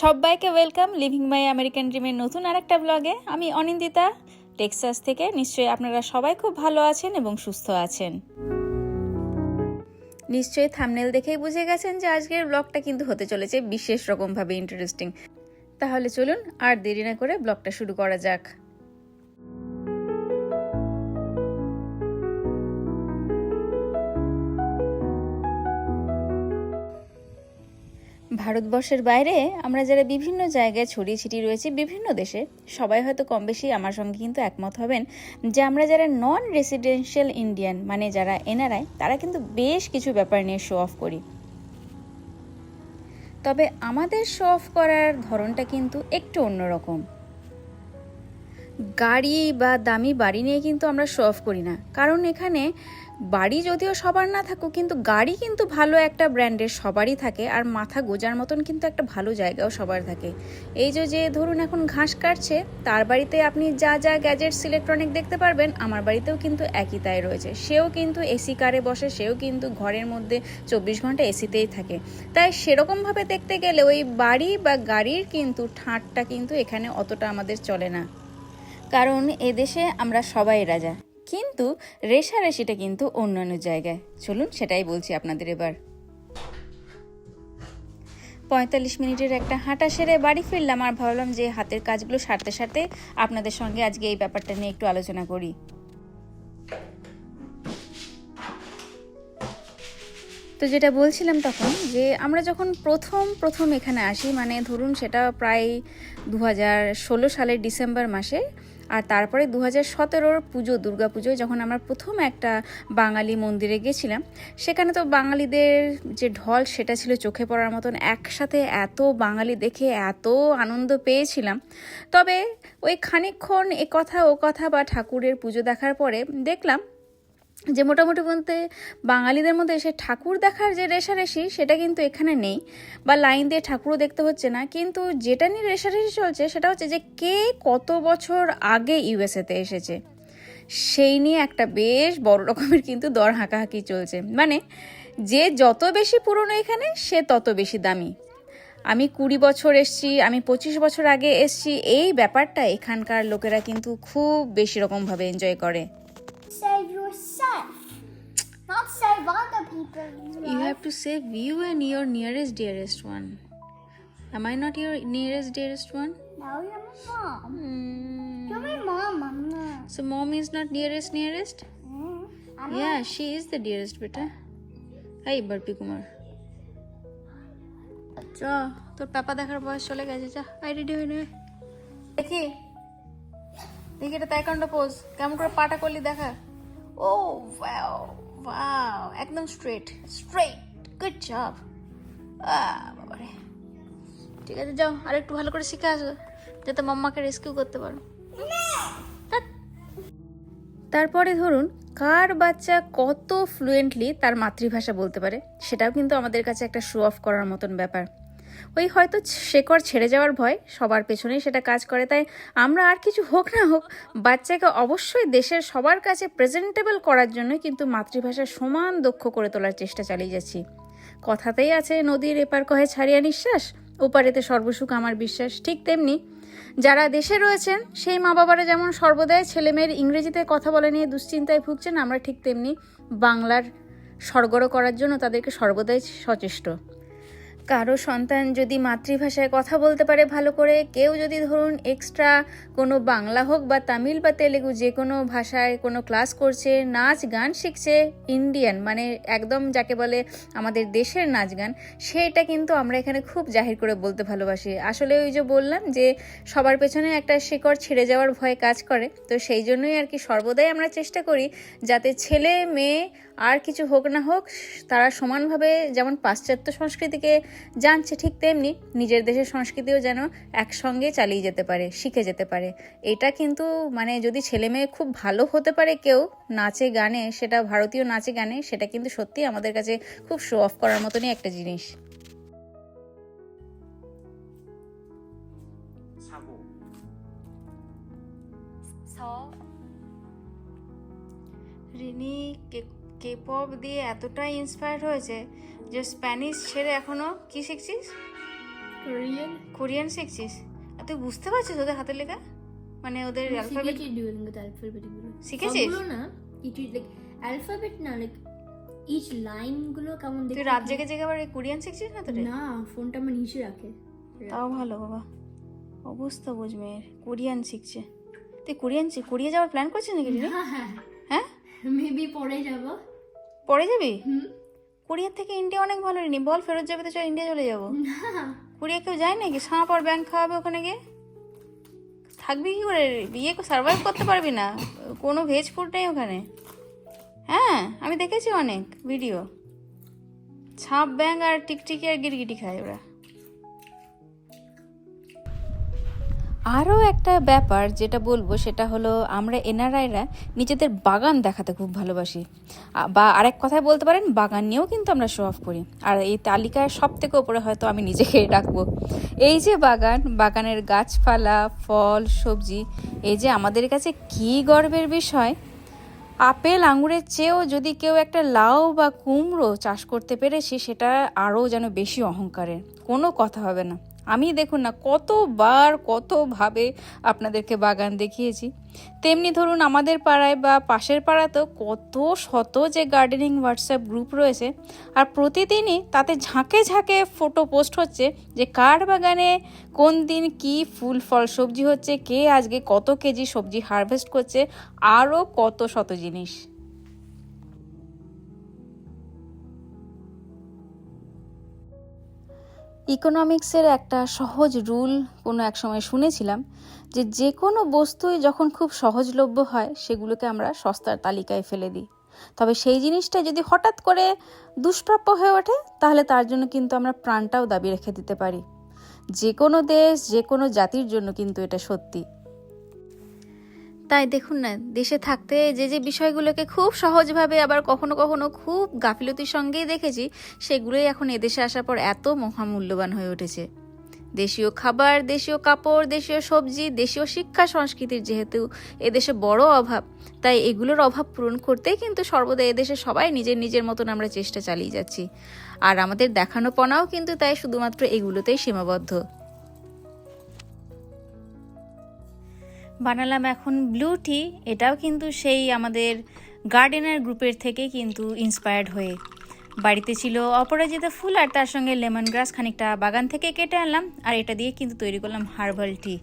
সবাইকে welcome living my American ড্রিমের নতুন আর একটা ব্লগে। আমি অনিন্দিতা, টেক্সাস থেকে। নিশ্চয়ই আপনারা সবাই খুব ভালো আছেন এবং সুস্থ আছেন। নিশ্চয়ই থামনেল দেখেই বুঝে গেছেন যে আজকের ব্লগটা কিন্তু হতে চলেছে বিশেষ রকমভাবে ইন্টারেস্টিং তাহলে চলুন আর দেরি না করে ব্লগটা শুরু করা যাক। ভারতবর্ষের বাইরে আমরা যারা বিভিন্ন জায়গায় ছড়িয়ে ছিটিয়ে রয়েছি বিভিন্ন দেশে, সবাই হয়তো কম বেশি আমার সঙ্গে কিন্তু একমত হবেন যে আমরা যারা নন রেসিডেন্সিয়াল ইন্ডিয়ান মানে যারা এনআরআই তারা কিন্তু বেশ কিছু ব্যাপার নিয়ে শো অফ করি। তবে আমাদের শো অফ করার ধরনটা কিন্তু একটু অন্যরকম। গাড়ি বা দামি বাড়ি নিয়ে কিন্তু আমরা শো অফ করি না। কারণ এখানে বাড়ি যদিও সবার না থাকুক, কিন্তু গাড়ি কিন্তু ভালো একটা ব্র্যান্ডের সবারই থাকে আর মাথা গোজার মতন কিন্তু একটা ভালো জায়গাও সবার থাকে। এই যে যে ধরুন এখন ঘাস কাটছে, তার বাড়িতে আপনি যা যা গ্যাজেটস ইলেকট্রনিক দেখতে পারবেন, আমার বাড়িতেও কিন্তু একই তাই রয়েছে। সেও কিন্তু এসি কারে বসে, সেও কিন্তু ঘরের মধ্যে চব্বিশ ঘণ্টা এসিতেই থাকে। তাই সেরকমভাবে দেখতে গেলে ওই বাড়ি বা গাড়ির কিন্তু ঠাঁটটা কিন্তু এখানে অতটা আমাদের চলে না। কারণ এদেশে আমরা সবাই রাজা। কিন্তু রেশারেশিটা কিন্তু অন্যান্য জায়গায়। চলুন সেটাই বলছি আপনাদের এবার। পঁয়তাল্লিশ মিনিটের একটা হাঁটা সেরে বাড়ি ফিরলাম আর ভাবলাম যে হাতের কাজগুলো সারতে সারতে আপনাদের সঙ্গে আজকে এই ব্যাপারটা নিয়ে একটু আলোচনা করি। তো যেটা বলছিলাম তখন যে আমরা যখন প্রথম প্রথম এখানে আসি মানে ধরুন সেটা প্রায় দু সালের ডিসেম্বর মাসে আর তারপরে দু হাজার সতেরোর পুজো পুজোয় যখন আমরা প্রথম একটা বাঙালি মন্দিরে গেছিলাম, সেখানে তো বাঙালিদের যে ঢল সেটা ছিল চোখে পড়ার মতন। একসাথে এত বাঙালি দেখে এত আনন্দ পেয়েছিলাম। তবে ওই খানিক্ষণ এ কথা ও কথা বা ঠাকুরের পুজো দেখার পরে দেখলাম যে মোটামুটি বলতে বাঙালিদের মধ্যে সে ঠাকুর দেখার যে রেশারেশি, সেটা কিন্তু এখানে নেই বা লাইন দিয়ে ঠাকুরও দেখতে হচ্ছে না। কিন্তু যেটা নিয়ে রেশারেশি চলছে, সেটা হচ্ছে যে কে কত বছর আগে ইউএসএতে এসেছে, সেই নিয়ে একটা বেশ বড় রকমের কিন্তু দর হাঁকাহাঁকি চলছে। মানে যে যত বেশি পুরনো এখানে, সে তত বেশি দামি। আমি কুড়ি বছর এসছি, আমি পঁচিশ বছর আগে এসছি, এই ব্যাপারটা এখানকার লোকেরা কিন্তু খুব বেশি রকমভাবে এনজয় করে। Yourself. Not save other people. You have to save you and your nearest dearest one. Am I not your nearest dearest one? No, you're my mom. Hmm. You're my mom, not. So mom is not nearest nearest? Mm. Yeah, she is the dearest beta. Hey, Barpi Kumar. চ তোর পাপা দেখার বয়স চলে গেছে যা I ready হয়ে নেবে দেখি দেখি এটা তাইকান্ড পোজ কেমন করে পাটা করলি দেখা ও ওয়াও ওয়াও একদম স্ট্রেট স্ট্রেট গুড জব বাবারে। ঠিক আছে, যাও। আর একটু ভালো করে শিখে আসো, যাতে মাম্মাকে রেস্কিউ করতে পারো। তারপরে ধরুন, কার বাচ্চা কত ফ্লুয়েন্টলি তার মাতৃভাষা বলতে পারে, সেটাও কিন্তু আমাদের কাছে একটা শো অফ করার মতন ব্যাপার। ওই হয়তো শেকড় ছেড়ে যাওয়ার ভয়, সবার পেছনেই সেটা কাজ করে। তাই আমরা আর কিছু হোক না হোক, বাচ্চাকে অবশ্যই দেশের সবার কাছে প্রেজেন্টেবল করার জন্য কিন্তু মাতৃভাষা সমান দক্ষ করে তোলার চেষ্টা চালিয়ে যাচ্ছি। কথাতেই আছে, নদীর এপার কহে ছাড়িয়া নিঃশ্বাস, ওপারেতে সর্বসুখ আমার বিশ্বাস, ঠিক তেমনি যারা দেশে রয়েছেন, সেই মা বাবারা যেমন সর্বদাই ছেলেমেয়ের ইংরেজিতে কথা বলা নিয়ে দুশ্চিন্তায় ভুগছেন, আমরা ঠিক তেমনি বাংলার সরগর করার জন্য তাদেরকে সর্বদাই সচেষ্ট। কারও সন্তান যদি মাতৃভাষায় কথা বলতে পারে ভালো করে, কেউ যদি ধরুন এক্সট্রা কোনো বাংলা হোক বা তামিল বা তেলেগু যে কোনো ভাষায় কোনো ক্লাস করছে, নাচ গান শিখছে ইন্ডিয়ান মানে একদম যাকে বলে আমাদের দেশের নাচ গান, সেটা কিন্তু আমরা এখানে খুব জাহির করে বলতে ভালোবাসি। আসলে ওই যে বললাম যে সবার পেছনে একটা শিকড় ছেড়ে যাওয়ার ভয় কাজ করে, তো সেই জন্যই আর কি সর্বদাই আমরা চেষ্টা করি যাতে ছেলে, মেয়ে আর কিছু হোক না হোক, তারা সমানভাবে যেমন পাশ্চাত্য সংস্কৃতিকে জানছে ঠিক তেমনি নিজের দেশের সংস্কৃতিও যেন একসঙ্গে চালিয়ে যেতে পারে শিখে যেতে পারে। এটা কিন্তু মানে যদি ছেলে মেয়ে খুব ভালো হতে পারে কেউ নাচে গানে সেটা ভারতীয় নাচে গানে সেটা কিন্তু সত্যি আমাদের কাছে খুব শো অফ করার মতনই একটা জিনিস। রিনি কে পপ দিয়ে এতটাই ইন্সপায়ার হয়েছে। যে স্প্যানিশ ছেড়ে এখনও কি শিখছিস? Korean. কোরিয়ান শিখছিস? আর তুই বুঝতে পারছিস ওদের হাতের লেখা? মানে ওদের অ্যালফাবেট তে alphabet? গুলো শিখেছিস? না কিছু লাইক অ্যালফাবেট না লাইক ইচ লাইনগুলো কেমন তুই রাত জেগে জেগে আবার কোরিয়ান শিখছিস না তো না ফোনটা আমার নিচে রাখে। তাও ভালো বাবা। অবস্থা বুঝ মেয়ের। কোরিয়ান শিখছে। তুই কোরিয়ান কোরিয়া যাওয়ার প্ল্যান করছিস নাকি হ্যাঁ হ্যাঁ। হ্যাঁ? মেবি পরে যাব। পরে যাবি? হুম। কোরিয়ার থেকে ইন্ডিয়া অনেক ভালো নি বল ফেরত যাবে তো চল ইন্ডিয়া চলে যাব। কোরিয়া কেউ যায় নাকি? সাপ আর ব্যাংক খাওয়াবে ওখানে গিয়ে? থাকবি কি করে? বিয়ে সার্ভাইভ করতে পারবি না। কোনো ভেজ ফুড নেই ওখানে। হ্যাঁ আমি দেখেছি অনেক ভিডিও ছাপ ব্যাং আর টিকটিকি আর গিরগিটি খায় ওরা। আরও একটা ব্যাপার যেটা বলব সেটা হলো আমরা এনআরআইরা নিজেদের বাগান দেখাতে খুব ভালোবাসি। বা আরেক কথায় বলতে পারেন, বাগান নিয়েও কিন্তু আমরা শো অফ করি। আর এই তালিকায় সব থেকে ওপরে হয়তো আমি নিজেকে রাখব। এই যে বাগান, বাগানের গাছপালা, ফল, সবজি, এই যে আমাদের কাছে কী গর্বের বিষয়! আপেল, আঙুরের চেয়েও যদি কেউ একটা লাউ বা কুমড়ো চাষ করতে পেরেছি সেটা আরও যেন বেশি অহংকারের। কোনো কথা হবে না। আমি দেখুন না, কতবার, কতভাবে আপনাদেরকে বাগান দেখিয়েছি। তেমনি ধরুন আমাদের পাড়ায় বা পাশের পাড়াতেও কত শত যে গার্ডেনিং হোয়াটসঅ্যাপ গ্রুপ রয়েছে আর প্রতিদিনই তাতে ঝাঁকে ঝাঁকে ফটো পোস্ট হচ্ছে যে কার বাগানে কোন দিন কি ফুল, ফল, সবজি হচ্ছে, কে আজকে কত কেজি সবজি হারভেস্ট করছে, আরও কত শত জিনিস। ইকোনমিক্সের একটা সহজ রুল কোনো এক সময় শুনেছিলাম যে যে কোনো বস্তুই যখন খুব সহজলভ্য হয়, সেগুলোকে আমরা সস্তার তালিকায় ফেলে দিই। তবে সেই জিনিসটা যদি হঠাৎ করে দুষ্প্রাপ্য হয়ে ওঠে, তাহলে তার জন্য কিন্তু আমরা প্রাণটাও দাবি রেখে দিতে পারি। যে কোনো দেশ, যে কোনো জাতির জন্য কিন্তু এটা সত্যি। তাই দেখুন না, দেশে থাকতে যে যে বিষয়গুলোকে খুব সহজভাবে আবার কখনো কখনো খুব গাফিলতির সঙ্গেই দেখেছি, সেগুলোই এখন এদেশে আসার পর এত মহামূল্যবান হয়ে উঠেছে। দেশীয় খাবার, দেশীয় কাপড়, দেশীয় সবজি, দেশীয় শিক্ষা সংস্কৃতির যেহেতু এদেশে বড় অভাব, তাই এগুলোর অভাব পূরণ করতেই কিন্তু সর্বদা এদেশে সবাই নিজের নিজের মতন আমরা চেষ্টা চালিয়ে যাচ্ছি। আর আমাদের দেখানো পনাও কিন্তু তাই শুধুমাত্র এগুলোতেই সীমাবদ্ধ। বানালাম এখন ব্লু টি এটাও কিন্তু সেই আমাদের গার্ডেনার গ্রুপের থেকে কিন্তু ইন্সপায়ার্ড হয়ে। বাড়িতে ছিল অপরাজিতা ফুল আর তার সঙ্গে লেমন গ্রাস খানিকটা বাগান থেকে কেটে আনলাম আর এটা দিয়ে কিন্তু তৈরি করলাম হার্বাল টি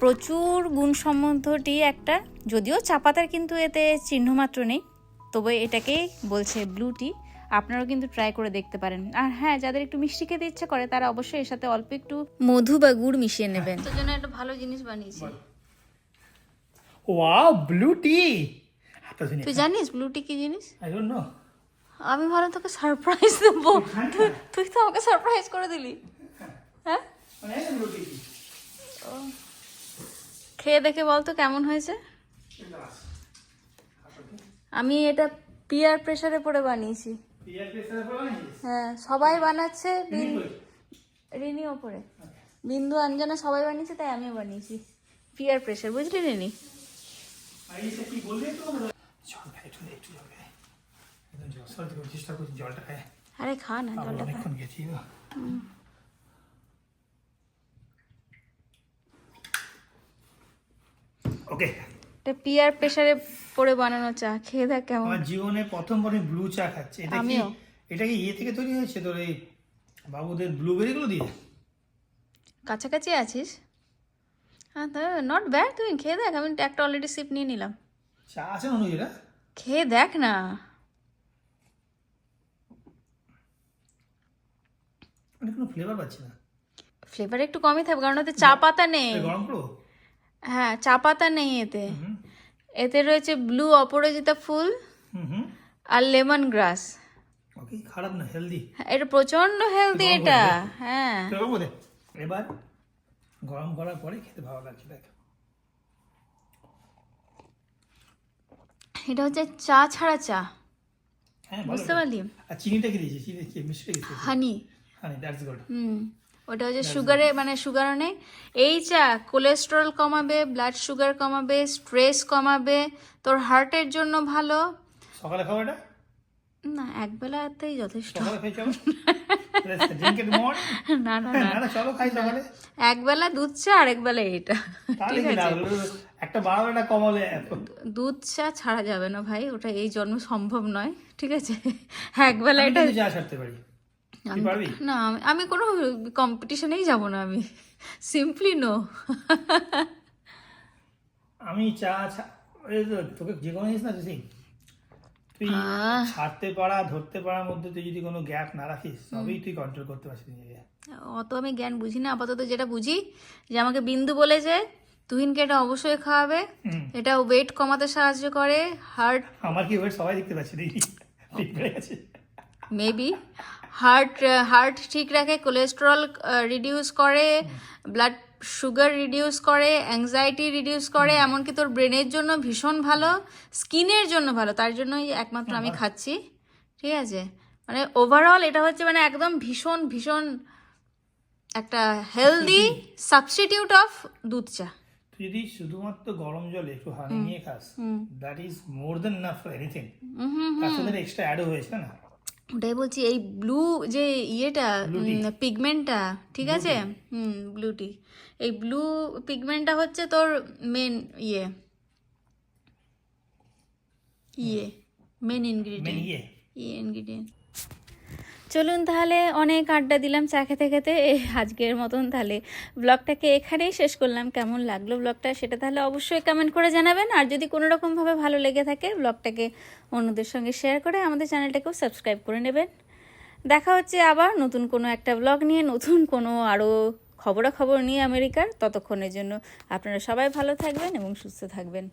প্রচুর গুণসম্মত টি একটা, যদিও চা পাতার কিন্তু এতে চিহ্নমাত্র নেই, তবে এটাকেই বলছে ব্লু টি আপনারাও কিন্তু ট্রাই করে দেখতে পারেন। আর হ্যাঁ যাদের একটু মিষ্টি খেতে ইচ্ছে করে, তারা অবশ্যই এর সাথে অল্প একটু মধু বা গুড় মিশিয়ে নেবেন। একটা ভালো জিনিস বানিয়েছি। Tea. এত জিনিস তুই জানিস ব্লু টি কি জিনিস? I don't know. আমি ভালো তোকে সারপ্রাইজ দেবো। তুই তো আমাকে সারপ্রাইজ করে দিলি। হ্যাঁ? মানে? খেয়ে দেখে বল তো কেমন হয়েছে? আমি এটা পিয়ার প্রেসারে পড়ে বানিয়েছি? হ্যাঁ সবাই বানাচ্ছে রিনি ওপরে। বিন্দু অঞ্জনা সবাই বানিয়েছে তাই আমিও বানিয়েছি। পিয়ার প্রেসার বুঝলি রিনি? আর এই কি বললি একটু জল খাই, একটু একটু জল খাই। একদম জল, সত্যি করে চেষ্টা করছি জলটা খাই। আরে খা না জলটা অনেকক্ষণ গেছি গো। ওকে এটা পিয়ার প্রেসারে পড়ে বানানো চা খেয়ে দেখ কেমন আমার জীবনে প্রথম আমি ব্লু চা খাচ্ছি এটা কি আমিও। এটা কি ইয়ে থেকে তৈরি হয়েছে তোর এই বাবুদের ব্লুবেরি গুলো দিয়ে কাছাকাছি আছিস হ্যাঁ নট ব্যাড তুই খেয়ে দেখ আমি একটা অলরেডি সিপ নিয়ে নিলাম। চা আছে না খেয়ে দেখ না। কোনো ফ্লেভার পাচ্ছি না। ফ্লেভার একটু কমই থাকবে কারণ ওতে চা পাতা নেই। হ্যাঁ চা পাতা নেই এতে। এতে রয়েছে ব্লু অপরাজিতা ফুল আর লেমন গ্রাস খারাপ না হেলদি এটা প্রচণ্ড হেলদি এটা হ্যাঁ। এবার গরম করার পরে খেতে ভালো লাগছে দেখ। এটা হচ্ছে চা ছাড়া চা। হ্যাঁ বুঝতে পারলি? আর চিনিটা কি দিয়েছি? চিনি কি? মিষ্টি দিয়েছি? হানি। হ্যাঁ দ্যাটস গুড হুম ওটা হচ্ছে সুগারে মানে সুগারও নেই এই চা কোলেস্টেরল কমাবে ব্লাড সুগার কমাবে স্ট্রেস কমাবে তোর হার্টের জন্য ভালো। সকালে খাওয়া এটা? না একবেলাতেই যথেষ্ট। না না না। চলো খাই সকালে। একবেলা দুধ চা আর একবেলা এটা তাহলে কি একটা একটা কমালে দুধ চা ছাড়া যাবে না ভাই ওটা এই জন্মে সম্ভব নয় ঠিক আছে? একবেলা আমি এটা না আমি- কোনো কম্পিটিশনেই যাব না আমি। সিম্পলি নো আমি চা তোকে যে কোনো জিনিস না তুই তুই ছাড়তে পারা ধরতে পারার মধ্যে তুই যদি কোনো গ্যাপ না রাখিস তবেই তুই কন্ট্রোল করতে পারছিস নিজেকে। অত আমি জ্ঞান বুঝি না আপাতত যেটা বুঝি যে আমাকে বিন্দু বলেছে তুহিনকে এটা অবশ্যই খাওয়াবে এটা ওয়েট কমাতে সাহায্য করে হার্ট আমার কি ওয়েট সবাই দেখতে পাচ্ছি দেখি ঠিক বেড়ে মেবি হার্ট হার্ট ঠিক রাখে কোলেস্টেরল রিডিউস করে ব্লাড সুগার রিডিউস করে অ্যাংজাইটি রিডিউস করে এমনকি তোর ব্রেনের জন্য ভীষণ ভালো স্কিনের জন্য ভালো তার জন্যই একমাত্র আমি খাচ্ছি ঠিক আছে? মানে ওভারঅল এটা হচ্ছে মানে একদম ভীষণ ভীষণ একটা হেলদি সাবস্টিটিউট অফ দুধ চা। যদি শুধুমাত্র গরম জলে একটু হানি নিয়ে খাস। That is more than enough for anything তার সাথে এক্সট্রা অ্যাডও হয়েছে না? ওটাই বলছি এই ব্লু যে ইয়েটা পিগমেন্টটা ঠিক আছে? হুম ব্লুটি এই ব্লু পিগমেন্টটা হচ্ছে তোর মেন ইয়ে। ইয়ে মেন মেন ইনগ্রিডিয়েন্ট ইয়ে। ইয়ে ইনগ্রিডিয়েন্ট চলুন তাহলে অনেক আড্ডা দিলাম, চা খেতে খেতে। আজকের মতন তাহলে ব্লগটাকে এখানেই শেষ করলাম। কেমন লাগল ব্লগটা সেটা তাহলে অবশ্যই কমেন্ট করে জানাবেন। আর যদি কোনো রকমভাবে ভালো লেগে থাকে ব্লগটাকে অন্যদের সঙ্গে শেয়ার করে আমাদের চ্যানেলটাকেও সাবস্ক্রাইব করে নেবেন। দেখা হচ্ছে আবার নতুন কোনো একটা ব্লগ নিয়ে, নতুন কোনো আরও খবরাখবর নিয়ে আমেরিকার ততক্ষণের জন্য। আপনারা সবাই ভালো থাকবেন এবং সুস্থ থাকবেন।